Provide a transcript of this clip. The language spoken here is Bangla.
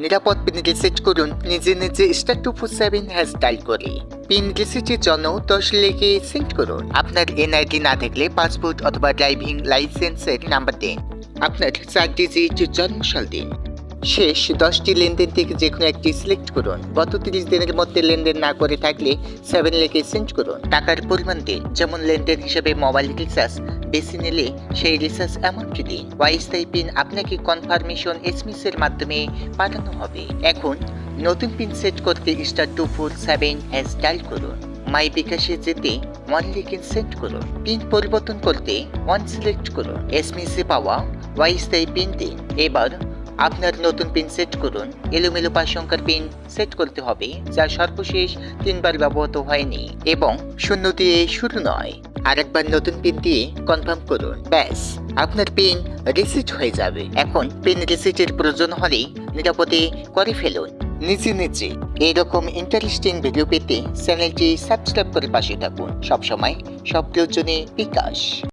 নিরাপদ পিন রিসেট করুন, নিজে নিজে star two four seven hash dial করে। পিন রিসেটের জন্য দশ লেগে সেন্ড করুন। আপনার এনআইডি না থাকলে পাসপোর্ট অথবা ড্রাইভিং লাইসেন্সের নাম্বার দিন। আপনার চার ডিজিট জন্মসাল দিন। শেষ দশটি লেনদেন থেকে যে কোনো একটি সিলেক্ট করুন। গত তিরিশ দিনের মধ্যে লেনদেন না করে থাকলে সেভেন লেগে সেন্ড করুন। টাকার পরিমাণ দিন যেমন লেনদেন হিসেবে মোবাইল রিচার্জ বেশি নিলে সেই রিচার্জ অ্যামাউন্টটি দিন। ওয়াইস্তাই পিন আপনাকে কনফার্মেশন এসএমএস এর মাধ্যমে পাঠানো হবে। এখন নতুন পিন সেট করতে star two four seven hash dial করুন। মাই বিকাশে যেতে ওয়ান লেকিন সেট করুন। পিন পরিবর্তন করতে ওয়ান সিলেক্ট করুন। এসএমএস এ পাওয়া ওয়াইস্তাই পিন দিন। এবার আপনার নতুন পিন সেট করুন। এলোমেলো পাঁচ সংখ্যার পিন সেট করতে হবে যা সর্বশেষ তিনবার ব্যবহৃত হয়নি এবং শূন্য দিয়ে শুরু নয়। আরেকবার নতুন পিন দিয়ে কনফার্ম করুন। ব্যাস, আপনার পিন রিসিট হয়ে যাবে। এখন পিন রিসিটের প্রয়োজন হলে নিরাপদে করে ফেলুন। নিচে নিচে এইরকম ইন্টারেস্টিং ভিডিও পেতে চ্যানেলটি সাবস্ক্রাইব করে পাশে থাকুন। সবসময় সব প্রয়োজনে বিকাশ।